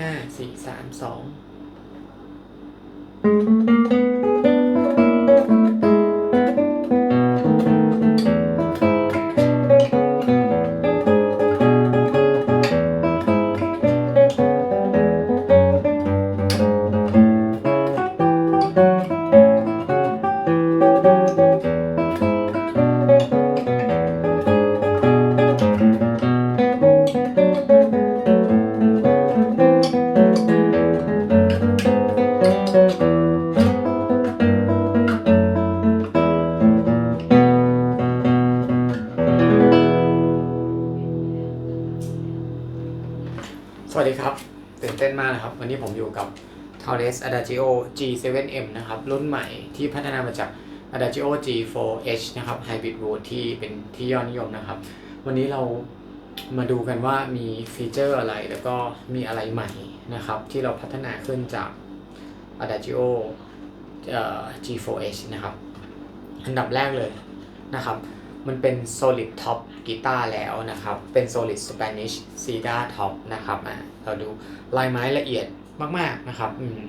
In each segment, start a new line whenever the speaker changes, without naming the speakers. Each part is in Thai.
ห้าสี่สามสอง อยู่กับ t a u r e s Adagio G7M นะครับ รุ่นใหม่ที่พัฒนามาจาก Adagio G4H นะครับ Hybrid Wood ที่เป็นที่ยอดนิยมนะครับ วันนี้เรามาดูกันว่ามีฟีเจอร์อะไรแล้วก็มีอะไรใหม่นะครับ ที่เราพัฒนาขึ้นจาก Adagio เอ่อ G4H นะครับ อันดับแรกเลยนะครับ มันเป็น solid top กีตาร์แล้วนะครับ เป็น solid Spanish cedar top นะครับอะเราดูลายไม้ละเอียด มากๆนะครับอืม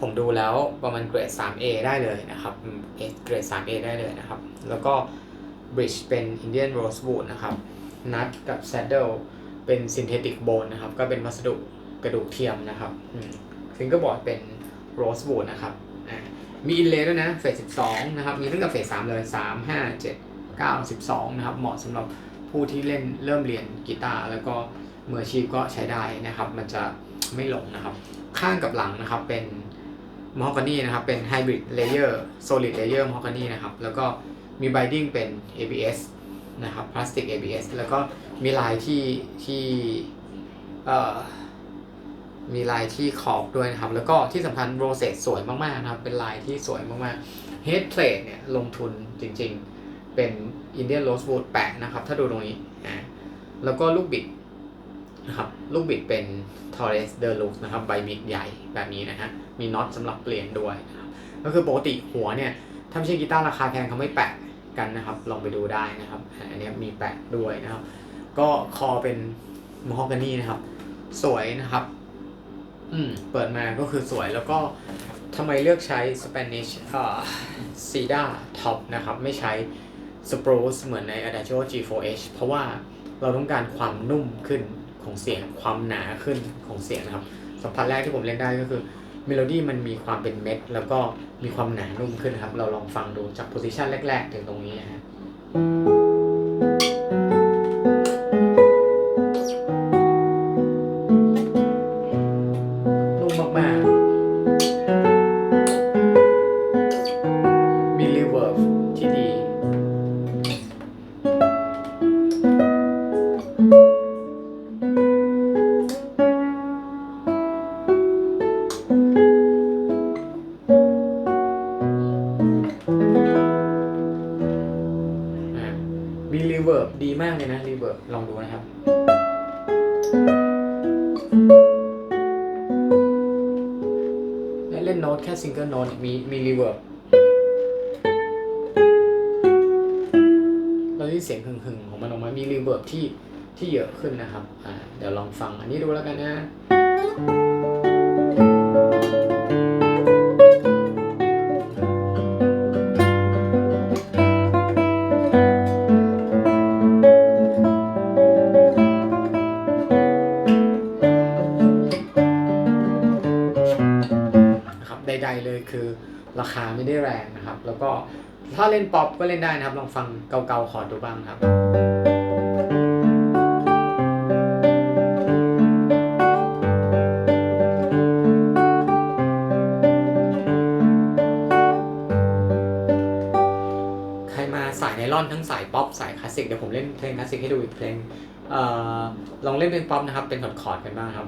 ผมดูแล้วประมาณเกรด 3A ได้เลยนะครับอืมเกรด 3A ได้เลยนะครับ แล้วก็ bridge เป็น Indian rosewood นะครับ nut กับ saddle เป็น synthetic bone นะครับ ก็เป็นวัสดุกระดูกเทียมนะครับฟิงเกอร์บอร์ดเป็น rosewood นะครับ มี inlay ด้วยนะเฟส12 นะครับ มีตั้งแต่เฟส3เลย 3 5 7 9 12 นะครับ เหมาะสำหรับผู้ที่เล่นเริ่มเรียนกีตาร์แล้วก็มืออาชีพก็ใช้ได้นะครับ มันจะ ไม่หลงนะครับ ข้างกับหลังนะครับเป็นม a ฮ o ก a นีนะครับ เป็น Hybrid Layer Solid Layer m a ฮ o ก a นีนะครับ แล้วก็มี Binding เป็น ABS นะครับพลาสติก ABS แล้วก็มีลายที่ที่เอ่อมีลายที่ขอบด้วยนะครับ แล้วก็ที่สำคัญโรเซตสวยมากๆนะครับ เป็นลายที่สวยมากๆ Head Plate เนี่ยลงทุนจริงๆ เป็น Indian Rosewood แปะนะครับ ถ้าดูตรงนี้อ่าแล้วก็ลูกบิด นะครับลูกบิดเป็น Torres de Lux นะครับใบมิดใหญ่แบบนี้นะฮะมีน็อตสำหรับเปลี่ยนด้วยนะครับก็คือปกติหัวเนี่ยถ้าไม่ใช่กีตาร์ราคาแพงเขาไม่แปะกันนะครับลองไปดูได้นะครับอันนี้มีแปะด้วยนะครับ ก็คอเป็นม a ฮ o ก a นีนะครับ สวยนะครับ อืมเปิดมาก็คือสวยแล้วก็ทำไมเลือกใช้ Spanish อ่า Cedar Top นะครับ ไม่ใช้ Spruce เหมือนใน Adagio G4H เพราะว่าเราต้องการความนุ่มขึ้น ของเสียงความหนาขึ้นของเสียงนะครับ สัมผัสแรกที่ผมเล่นได้ก็คือเมโลดี้มันมีความเป็นเม็ด แล้วก็มีความหนานุ่มขึ้นนครับ เราลองฟังดูจากโพซิชันแรก ๆ ถึงตรงนี้นะฮะนุ่มมากๆ เล่นโน้ตแค่ซิงเกิลโน้ตมีมีรีเวิร์บเราได้เสียงหึ่งๆของมันออกมามีรีเวิร์บที่ที่เยอะขึ้นนะครับอ่าเดี๋ยวลองฟังอันนี้ดูแล้วกันนะ ราคาไม่ได้แรงนะครับ แล้วก็ถ้าเล่นป๊อปก็เล่นได้นะครับ ลองฟังเกาๆคอดูบ้างครับใครมาสายไนลอนทั้งสายป๊อปสายคลาสสิกเดี๋ยวผมเล่นเพลงคลาสสิกให้ดูอีกเพลงเอ่อลองเล่นเป็นป๊อปนะครับ เป็นคอร์ดๆกันบ้างครับ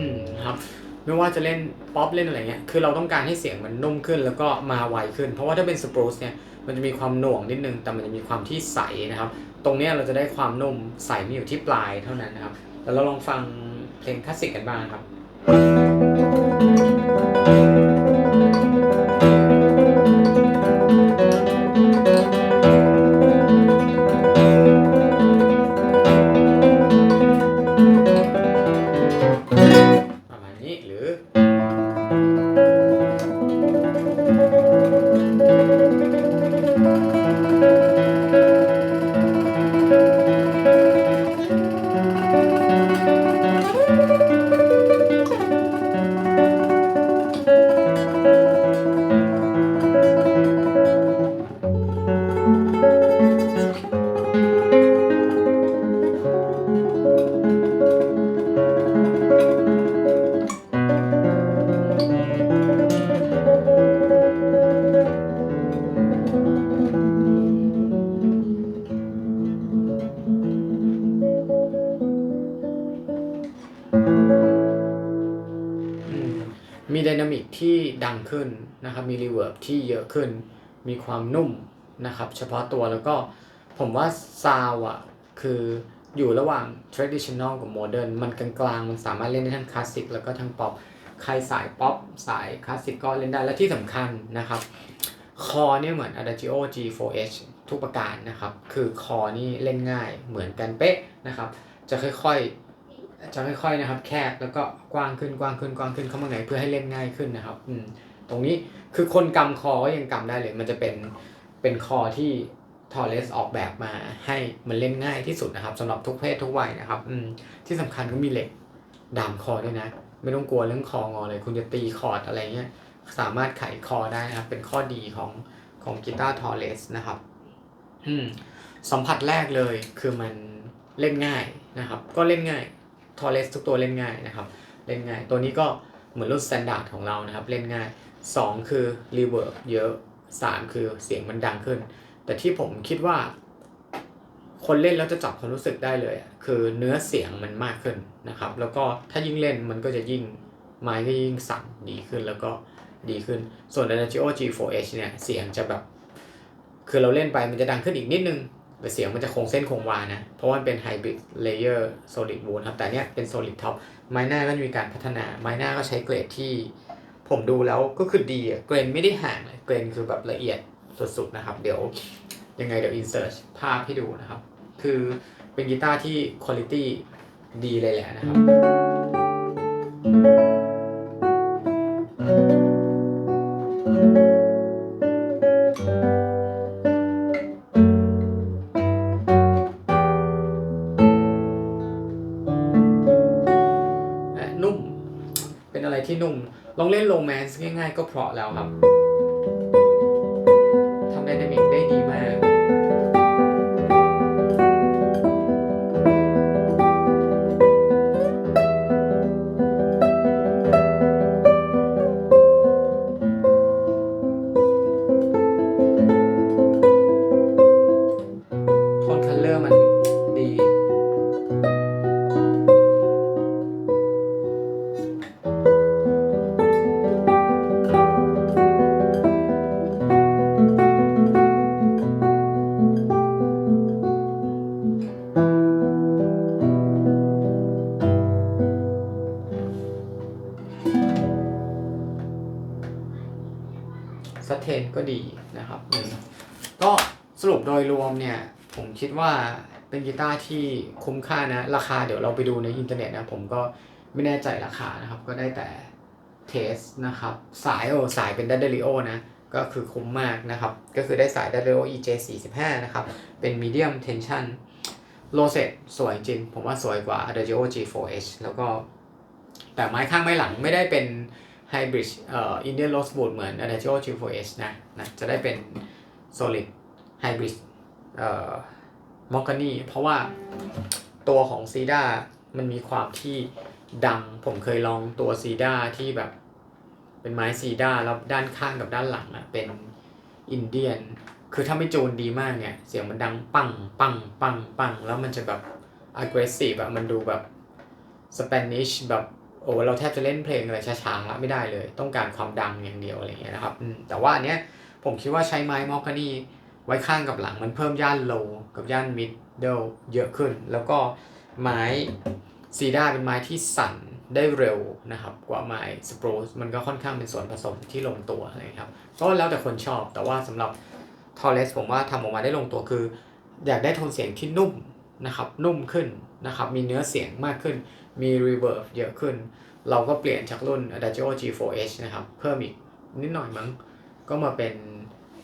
มครับไม่ว่าจะเล่นป๊อปเล่นอะไรเงี้ยคือเราต้องการให้เสียงมันนุ่มขึ้นแล้วก็มาไวขึ้น เพราะว่าถ้าเป็นสปรูซเนี่ยมันจะมีความหน่วงนิดนึง แต่มันจะมีความที่ใสนะครับ ตรงเนี้ยเราจะได้ความนุ่มใสมีอยู่ที่ปลายเท่านั้นนะครับ แล้วเราลองฟังเพลงคลาสสิกกันบ้างครับ อื ที่ดังขึ้นนะครับ มีรีเวิร์บที่เยอะขึ้น มีความนุ่มนะครับ เฉพาะตัวแล้วก็ผมว่าซาวอะคืออยู่ระหว่าง traditional กับ modern มันกลางๆ มันสามารถเล่นได้ทั้งคลาสสิกแล้วก็ทั้งป๊อป ใครสายป๊อป สายคลาสสิกก็เล่นได้ และที่สำคัญนะครับ คอเนี่ยเหมือน Adagio G4H ทุกประการนะครับ คือคอนี่เล่นง่ายเหมือนกันเป๊ะนะครับ จะค่อยๆ จะค่อยๆนะครับ แคบแล้วก็กว้างขึ้นกว้างขึ้นกว้างขึ้นเข้ามาไงเพื่อให้เล่นง่ายขึ้นนะครับอืมตรงนี้คือคนกำคอก็ยังกำได้เลย มันจะเป็นเป็นคอที่ทอร์เรสออกแบบมาให้มันเล่นง่ายที่สุดนะครับสำหรับทุกเพศทุกวัยนะครับอืมที่สำคัญก็มีเหล็กดามคอด้วยนะ ไม่ต้องกลัวเรื่องคองอเลย คุณจะตีคอร์ดอะไรเงี้ยสามารถไขคอได้นะครับ เป็นข้อดีของของกีตาร์ทอร์เรสนะครับอืมสัมผัสแรกเลยคือมันเล่นง่ายนะครับ ก็เล่นง่าย ทอเรสทุกตัวเล่นง่ายนะครับ เล่นง่าย ตัวนี้ก็เหมือนรุ่นสแตนดาร์ดของเรานะครับ เล่นง่าย 2 คือรีเวิร์บเยอะ 3 คือเสียงมันดังขึ้น แต่ที่ผมคิดว่า คนเล่นแล้วจะจับความรู้สึกได้เลย คือเนื้อเสียงมันมากขึ้นนะครับ แล้วก็ถ้ายิ่งเล่นมันก็จะยิ่งไม้ก็ยิ่งสั่นดีขึ้นแล้วก็ดีขึ้น ส่วน Adagio G4H เนี่ย เสียงจะแบบ คือเราเล่นไปมันจะดังขึ้นอีกนิดนึง แต่เสียงมันจะคงเส้นคงวานะ เพราะว่ามันเป็น Hybrid Layer Solid Wood ครับ แต่เนี้ยเป็น Solid Top ไมหน้าก็มีการพัฒนาไมหน้าก็ใช้เกรดที่ ผมดูแล้วก็คือดีอะเกรนไม่ได้ห่างเลยเกรนคือแบบละเอียดสุดๆนะครับ เดี๋ยวยังไงเดี๋ยว insert ภาพให้ดูนะครับ คือเป็นกีตาร์ที่คุณภาพดีเลยแหละนะครับ เป็นอะไรที่นุ่มลองเล่นโรแมนซ์ง่ายๆ ก็เพราะแล้วครับ เป็นกีตาร์ที่คุ้มค่านะ ราคาเดี๋ยวเราไปดูในอินเทอร์เน็ตนะ ผมก็ไม่แน่ใจราคานะครับ ก็ได้แต่เทสนะครับ สายโอสายเป็นดั d เดลิโอนะ ก็คือคุ้มมากนะครับ ก็คือได้สายดั d เดลิโอ EJ 45นะครับ เป็น medium tension โลเซตสวยจริง ผมว่าสวยกว่า Adagio G4H แล้วก็ แต่ไม้ข้างไม้หลังไม่ได้เป็น Hybrid เอ่อ Indian Rosewood เหมือน Adagio G4H นะนะ จะได้เป็น Solid Hybrid เอ่อ Mahogany เพราะว่าตัวของซีดามันมีความที่ดัง ผมเคยลองตัวซีดาที่แบบ เป็นไม้ซีดาแล้วด้านข้างกับด้านหลังอะเป็นอินเดียน คือถ้าไม่จูนดีมากเนี่ย เสียงมันดังปังปังปังปังแล้วมันจะแบบ aggressive อะมันดูแบบ Spanish แบบโอ้เราแทบจะเล่นเพลงอะไรช้าๆไม่ได้เลย ต้องการความดังอย่างเดียวอะไรเงี้ยนะครับแต่ว่าอันเนี้ยผมคิดว่าใช้ไม้มอกกานี่ ไว้ข้างกับหลังมันเพิ่มย่านโลกับย่านมิดเดิลเยอะขึ้น แล้วก็ไม้ซีด้าเป็นไม้ที่สั่นได้เร็วนะครับ กว่าไม้สปรูซมันก็ค่อนข้างเป็นส่วนผสมที่ลงตัวนะครับ ก็แล้วแต่คนชอบแต่ว่าสำหรับทอร์เรสผมว่าทำออกมาได้ลงตัวคือ อยากได้โทนเสียงที่นุ่มนะครับ นุ่มขึ้นนะครับ มีเนื้อเสียงมากขึ้น มีรีเวิร์บเยอะขึ้น เราก็เปลี่ยนจากรุ่น Adagio G4H นะครับ เพิ่มอีกนิดหน่อยมั้ง ก็มาเป็น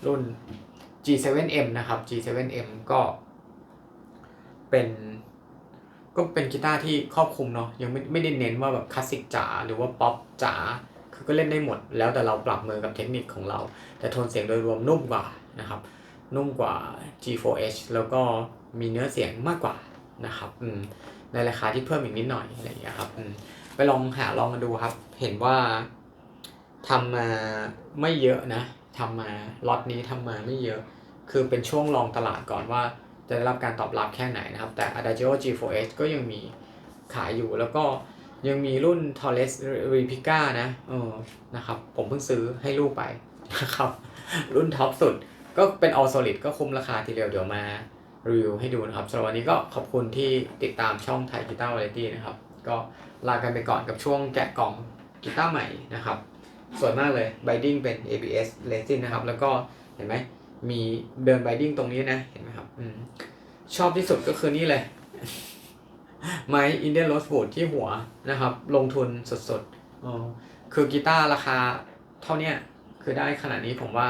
รุ่น G7M นะครับ G7M ก็เป็นก็เป็นกีตาร์ที่ครอบคลุมเนาะยังไม่ไม่ได้เน้นว่าแบบคลาสสิกจ๋าหรือว่าป๊อปจ๋าคือก็เล่นได้หมด แล้วแต่เราปรับมือกับเทคนิคของเรา แต่โทนเสียงโดยรวมนุ่มกว่านะครับ นุ่มกว่า G4H แล้วก็มีเนื้อเสียงมากกว่านะครับอืมในราคาที่เพิ่มอีกนิดหน่อยอะไรอย่างเงี้ยครับอืมไปลองหาลองกันดูครับ เห็นว่าทำมาไม่เยอะนะทำมาล็อตนี้ทำมาไม่เยอะ คือเป็นช่วงลองตลาดก่อนว่าจะได้รับการตอบรับแค่ไหนนะครับ แต่ Adagio G4H ก็ยังมีขายอยู่แล้วก็ยังมีรุ่น Torres Replica นะเออนะครับ ผมเพิ่งซื้อให้ลูกไปนะครับ รุ่นท็อปสุดก็เป็น all solid ก็คุ้มราคาทีเดียวเดี๋ยวมารีวิวให้ดูนะครับสำหรับวันนี้ก็ขอบคุณที่ติดตามช่องไทยกีตาร์วาไรตี้นะครับ ก็ลากันไปก่อนกับช่วงแกะกล่องกีตาร์ใหม่นะครับ สวยมากเลย binding เป็น ABS resin นะครับ แล้วก็เห็นไหม มีเดิน binding ตรงนี้นะเห็นไหมครับอชอบที่สุดก็คือนี่เลยไม้ Indian Rosewood ที่หัวนะครับ ลงทุนสดๆอ๋อคือกีตาร์ราคาเท่าเนี้ยคือได้ขนาดนี้ผมว่า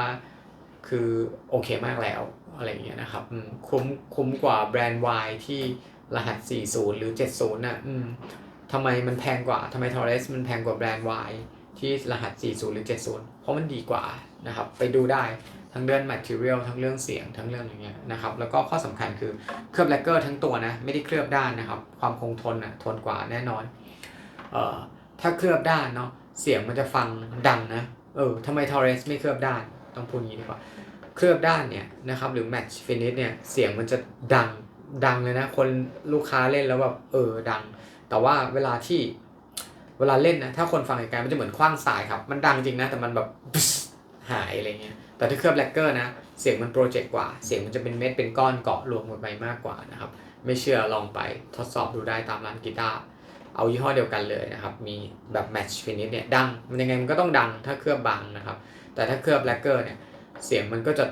คือโอเคมากแล้วอะไรอย่างเงี้ยนะครับคุ้มคุ้มกว่าแบรนด์ Y ที่รหัส 40 หรือ 70น่ะทำไมมันแพงกว่าทำไม Torres มันแพงกว่าแบรนด์ Y ที่รหัส 40 หรือ 70 เพราะมันดีกว่านะครับ ไปดูได้ ทั้งเรื่อง material ทั้งเรื่องเสียงทั้งเรื่องอย่างเงี้ยนะครับแล้วก็ข้อสำคัญคือเคลือบแลกเกอร์ทั้งตัวนะไม่ได้เคลือบด้านนะครับ ความคงทนอะทนกว่าแน่นอนเอ่อถ้าเคลือบด้านเนาะเสียงมันจะฟังดังนะเออทำไม Torres ไม่เคลือบด้านต้องพูดอย่างนี้ดีกว่าเคลือบด้านเนี่ยนะครับหรือ match finish เนี่ยเสียงมันจะดังดังเลยนะ คนลูกค้าเล่นแล้วแบบเออดัง แต่ว่าเวลาที่เวลาเล่นนะถ้าคนฟังไกลๆมันจะเหมือนคว้างสายครับ มันดังจริงนะ แต่มันแบบหายอะไรเงี้ย แต่ถ้าเคลือบแลกเกอร์นะเสียงมันโปรเจกต์กว่า เสียงมันจะเป็นเม็ดเป็นก้อนเกาะรวมกันไปมากกว่านะครับ ไม่เชื่อลองไปทดสอบดูได้ตามร้านกีตาร์เอายี่ห้อเดียวกันเลยนะครับ มีแบบ match finish เนี่ยดัง มันยังไงมันก็ต้องดังถ้าเคลือบบางนะครับ แต่ถ้าเคลือบแลกเกอร์เนี่ยเสียงมันก็จะ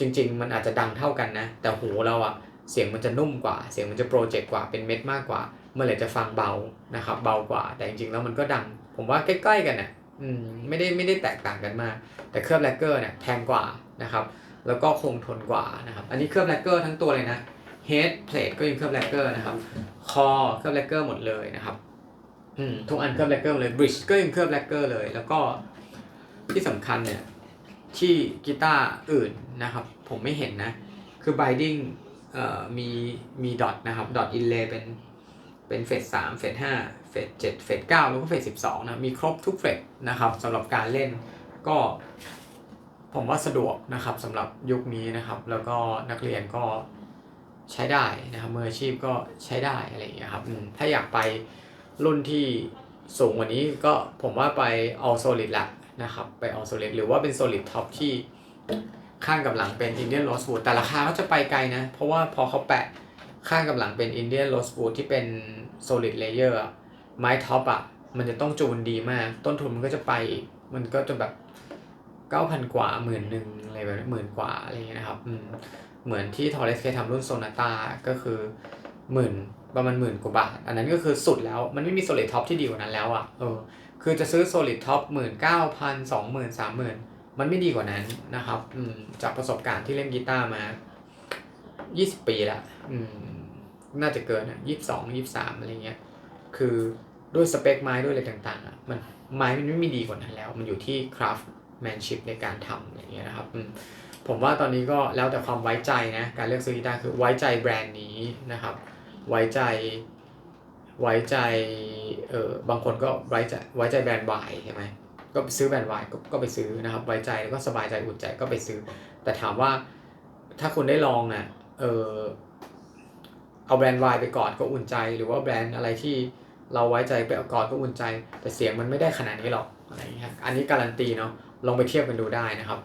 จริง ๆ มันอาจจะดังเท่ากันนะ แต่หูเราอะเสียงมันจะนุ่มกว่า เสียงมันจะโปรเจกต์กว่าเป็นเม็ดมากกว่า เมื่อไหร่จะฟังเบานะครับ เบากว่า แต่จริงๆแล้วมันก็ดัง ผมว่าใกล้ๆกันนะ อืมไม่ได้ไม่ได้แตกต่างกันมาก แต่เคลือบแลกเกอร์เนี่ยแพงกว่านะครับ แล้วก็คงทนกว่านะครับ อันนี้เคลือบแลกเกอร์ทั้งตัวเลยนะเฮดเพลทก็ยังเคลือบแลกเกอร์นะครับ คอเคลือบแลกเกอร์หมดเลยนะครับอืมทุกอันเคลือบแลกเกอร์เลยบริดจ์ก็ยังเคลือบแลกเกอร์เลย แล้วก็ที่สำคัญเนี่ยที่กีตาร์อื่นนะครับ ผมไม่เห็นนะ คือ binding เอ่อมีมีดอทนะครับดอทอินเลเป็นเป็นเฟสสามเฟสห้า เฟสเจ็ดเฟสเก้าแล้วก็เฟสสิบสองนะมีครบทุกเฟสนะครับสำหรับการเล่นก็ผมว่าสะดวกนะครับสำหรับยุคนี้นะครับ แล้วก็นักเรียนก็ใช้ได้นะครับมืออาชีพก็ใช้ได้อะไรอย่างเงี้ยครับถ้าอยากไปรุ่นที่สูงกว่านี้ก็ผมว่าไป all solid ละนะครับไป all solid หรือว่าเป็น solid top ที่ข้างกับหลังเป็น Indian Rosewood แต่ราคาก็จะไปไกลนะ เพราะว่าพอเขาแปะข้างกับหลังเป็น Indian Rosewood ที่เป็น solid layer อะ ไม้ท็อปอะมันจะต้องจูนดีมาก ต้นทุนมันก็จะไป มันก็จะแบบเก้าพันกว่าหมื่นหนึ่งอะไรแบบนี้หมื่นกว่าอะไรเงี้ยนะครับอืเหมือนที่ทอร์เรสเคยทำรุ่นโซนาตาก็คือหมื่นประมาณหมื่นกว่าบาท อันนั้นก็คือสุดแล้วมันไม่มีโซลิดท็อปที่ดีกว่านั้นแล้วอะเออคือจะซื้อโซลิดท็อปหมื่นเก้าพันสองหมื่นสามหมื่นมันไม่ดีกว่านั้นนะครับอืมจากประสบการณ์ที่เล่นกีตาร์มายี่สิบปีละอืมน่าจะเกินอะยี่สิบสองยี่สิบสามอะไรเงี้ยคือ ด้วยสเปคไม้ด้วยอะไรต่างๆอะมันไม้มันไม่มีดีกว่านั้นแล้ว มันอยู่ที่คราฟแมนชิพในการทำอย่างเงี้ยนะครับผมว่าตอนนี้ก็แล้วแต่ความไว้ใจนะการเลือกซื้อกีตาร์คือไว้ใจแบรนด์นี้นะครับ ไว้ใจไว้ใจเออบางคนก็ไว้ใจไว้ใจแบรนด์วายใช่ไหมก็ซื้อแบรนด์วายก็ก็ไปซื้อนะครับ ไว้ใจแล้วก็สบายใจอุ่นใจก็ไปซื้อ แต่ถามว่าถ้าคุณได้ลองอะเออเอาแบรนด์วายไปก่อนก็อุ่นใจหรือว่าแบรนด์อะไรที่ เราไว้ใจไปเอากอดก็อุ่นใจ แต่เสียงมันไม่ได้ขนาดนี้หรอกอะไรเงี้ยอันนี้การันตีเนาะลองไปเทียบกันดูได้นะครับ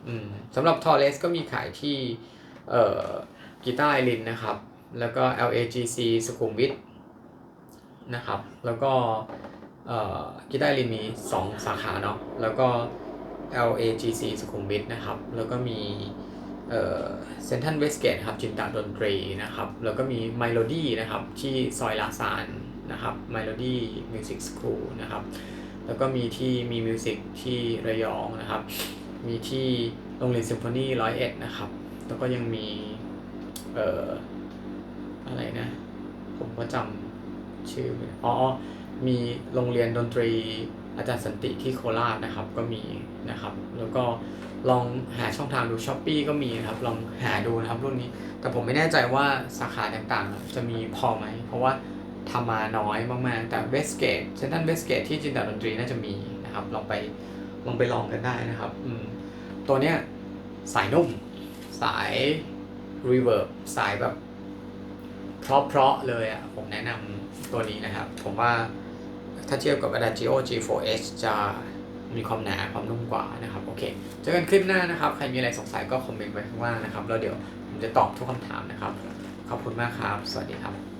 สำหรับทอร์เรสก็มีขายที่เอ่อกีตาร์ไอรินนะครับ แล้วก็ LAGC สุขุมวิทนะครับ แล้วก็เอ่อกีตาร์ไอรินมี 2 สาขาเนาะแล้วก็ LAGC สุขุมวิทนะครับ แล้วก็มีเซนทันเวสเกตครับจินตาดนตรีนะครับ แล้วก็มี m มโลดี้นะครับ ที่ซอยลาซาน นะครับ m มโลดี้มิวสิกสคูลนะครับ แล้วก็มีที่มีมิวสิกที่ระยองนะครับ มีที่โรงเรียนซิมโฟนีร้อยเอ็ดนะครับ แล้วก็ยังมีเอ่ออะไรนะ ผมก็จำชื่อไม่ได้อ๋อ มีโรงเรียนดนตรีอาจารย์สันติที่โคราชนะครับก็มีนะครับ แล้วก็ลองหาช่องทางดูช้อปปีก็มีนะครับ ลองหาดูนะครับรุ่นนี้ แต่ผมไม่แน่ใจว่าสาขาต่างๆ จะมีพอไหม เพราะว่า ทำมาน้อยมากๆ แต่เวสเกตเซนทันเวสเกตที่จินตาดนตรีน่าจะมีนะครับลองไปลองไปลองกันได้นะครับตัวเนี้ยสายนุ่ม สายรีเวิร์บสายแบบเพราะๆเลยอะผมแนะนำตัวนี้นะครับ ผมว่าถ้าเทียบกับ Adagio G4H จะมีความหนาความนุ่มกว่านะครับ โอเค เจอกันคลิปหน้านะครับ ใครมีอะไรสงสัยก็คอมเมนต์ไว้ข้างล่างนะครับ แล้วเดี๋ยวผมจะตอบทุกคำถามนะครับ ขอบคุณมากครับ สวัสดีครับ